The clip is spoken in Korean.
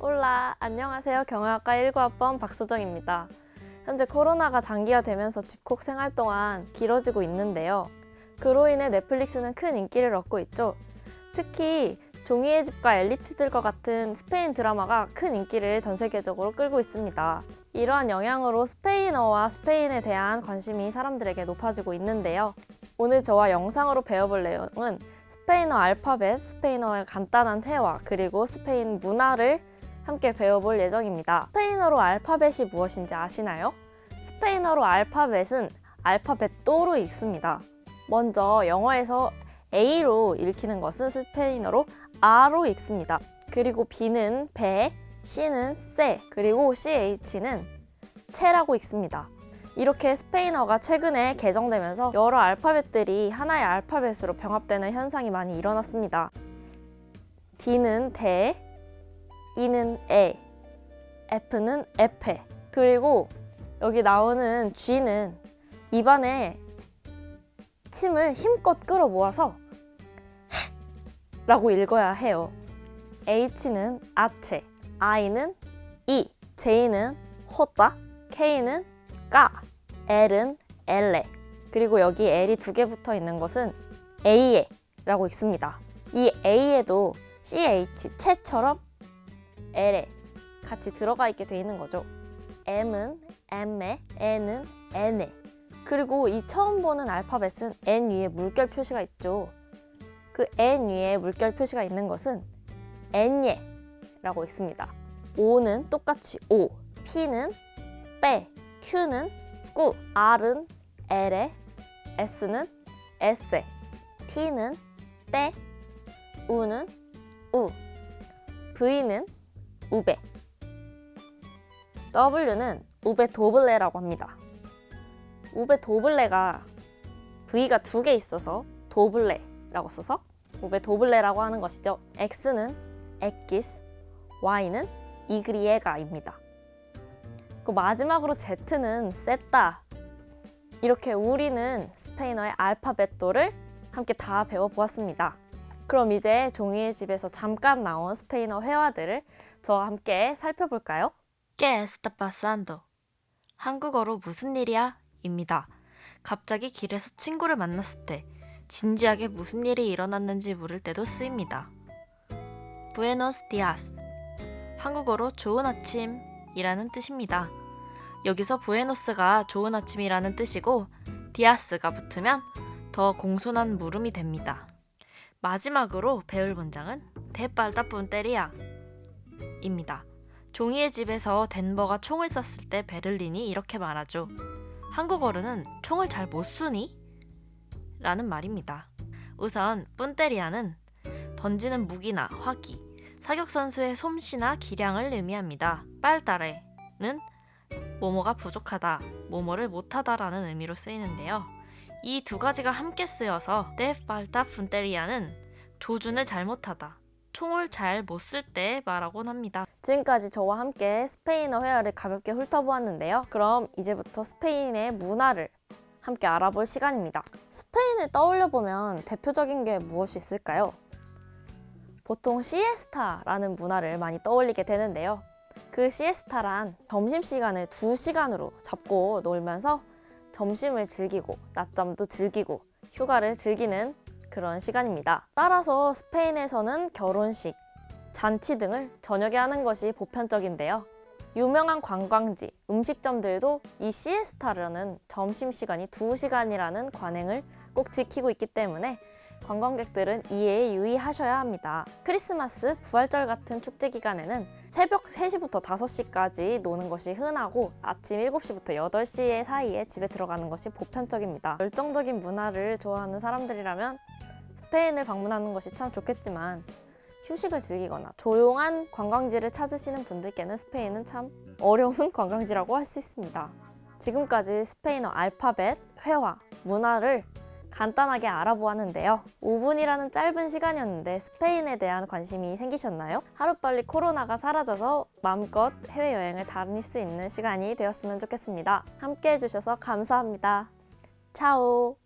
올라 안녕하세요 경영학과 19학번 박수정입니다. 현재 코로나가 장기화되면서 집콕 생활 동안 길어지고 있는데요. 그로 인해 넷플릭스는 큰 인기를 얻고 있죠. 특히 종이의 집과 엘리트들과 같은 스페인 드라마가 큰 인기를 전 세계적으로 끌고 있습니다. 이러한 영향으로 스페인어와 스페인에 대한 관심이 사람들에게 높아지고 있는데요. 오늘 저와 영상으로 배워볼 내용은 스페인어 알파벳, 스페인어의 간단한 회화, 그리고 스페인 문화를 함께 배워볼 예정입니다. 스페인어로 알파벳이 무엇인지 아시나요? 스페인어로 알파벳은 알파벳도로 읽습니다. 먼저 영어에서 A로 읽히는 것은 스페인어로 R로 읽습니다. 그리고 B는 배, C는 세, 그리고 CH는 채라고 읽습니다. 이렇게 스페인어가 최근에 개정되면서 여러 알파벳들이 하나의 알파벳으로 병합되는 현상이 많이 일어났습니다. D는 대, E는 에, F는 에페, 그리고 여기 나오는 G는 입안에 침을 힘껏 끌어 모아서 라고 읽어야 해요. H는 아체, I는 이, J는 호따, K는 까, L은 엘레. 그리고 여기 L이 두 개 붙어 있는 것은 A에라고 읽습니다. 이 A에도 CH, 채처럼 L에 같이 들어가 있게 돼 있는 거죠. M은 M에, N은 N에. 그리고 이 처음 보는 알파벳은 N 위에 물결 표시가 있죠. 그 N 위에 물결 표시가 있는 것은 N예라고 읽습니다. O는 똑같이 O, P는 빼, Q는 꾸, R은 L에, S는 S에, T는 때, U는 우, V는 우베, W는 우베 도블레라고 합니다. 우베 도블레가 V가 두 개 있어서 도블레라고 써서 우베 도블레라고 하는 것이죠. X는 엑기스, Y는 이그리에가입니다. 그 마지막으로 Z는 세따. 이렇게 우리는 스페인어의 알파벳도를 함께 다 배워보았습니다. 그럼 이제 종이의 집에서 잠깐 나온 스페인어 회화들을 저와 함께 살펴볼까요? ¿Qué está pasando? 한국어로 무슨 일이야? 입니다. 갑자기 길에서 친구를 만났을 때 진지하게 무슨 일이 일어났는지 물을 때도 쓰입니다. Buenos días. 한국어로 좋은 아침이라는 뜻입니다. 여기서 부에노스가 좋은 아침이라는 뜻이고 디아스가 붙으면 더 공손한 물음이 됩니다. 마지막으로 배울 문장은 대빨다 뿐 때리야 입니다. 종이의 집에서 덴버가 총을 쐈을 때 베를린이 이렇게 말하죠. 한국어로는 총을 잘 못 쏘니? 라는 말입니다. 우선 뿐때리아는 던지는 무기나 화기, 사격 선수의 솜씨나 기량을 의미합니다. 빨다레는 모모가 부족하다, 모모를 못하다라는 의미로 쓰이는데요. 이 두 가지가 함께 쓰여서 데 빨다 푼테리아는 조준을 잘못하다, 총을 잘 못 쓸 때 말하곤 합니다. 지금까지 저와 함께 스페인어 회화를 가볍게 훑어보았는데요. 그럼 이제부터 스페인의 문화를 함께 알아볼 시간입니다. 스페인을 떠올려보면 대표적인 게 무엇이 있을까요? 보통 시에스타라는 문화를 많이 떠올리게 되는데요. 그 시에스타란 점심시간을 2시간으로 잡고 놀면서 점심을 즐기고 낮잠도 즐기고 휴가를 즐기는 그런 시간입니다. 따라서 스페인에서는 결혼식, 잔치 등을 저녁에 하는 것이 보편적인데요. 유명한 관광지, 음식점들도 이 시에스타라는 점심시간이 2시간이라는 관행을 꼭 지키고 있기 때문에 관광객들은 이에 유의하셔야 합니다. 크리스마스, 부활절 같은 축제 기간에는 새벽 3시부터 5시까지 노는 것이 흔하고 아침 7시부터 8시 사이에 집에 들어가는 것이 보편적입니다. 열정적인 문화를 좋아하는 사람들이라면 스페인을 방문하는 것이 참 좋겠지만 휴식을 즐기거나 조용한 관광지를 찾으시는 분들께는 스페인은 참 어려운 관광지라고 할 수 있습니다. 지금까지 스페인어 알파벳, 회화, 문화를 간단하게 알아보았는데요. 5분이라는 짧은 시간이었는데 스페인에 대한 관심이 생기셨나요? 하루빨리 코로나가 사라져서 마음껏 해외여행을 다닐 수 있는 시간이 되었으면 좋겠습니다. 함께 해주셔서 감사합니다. 차오!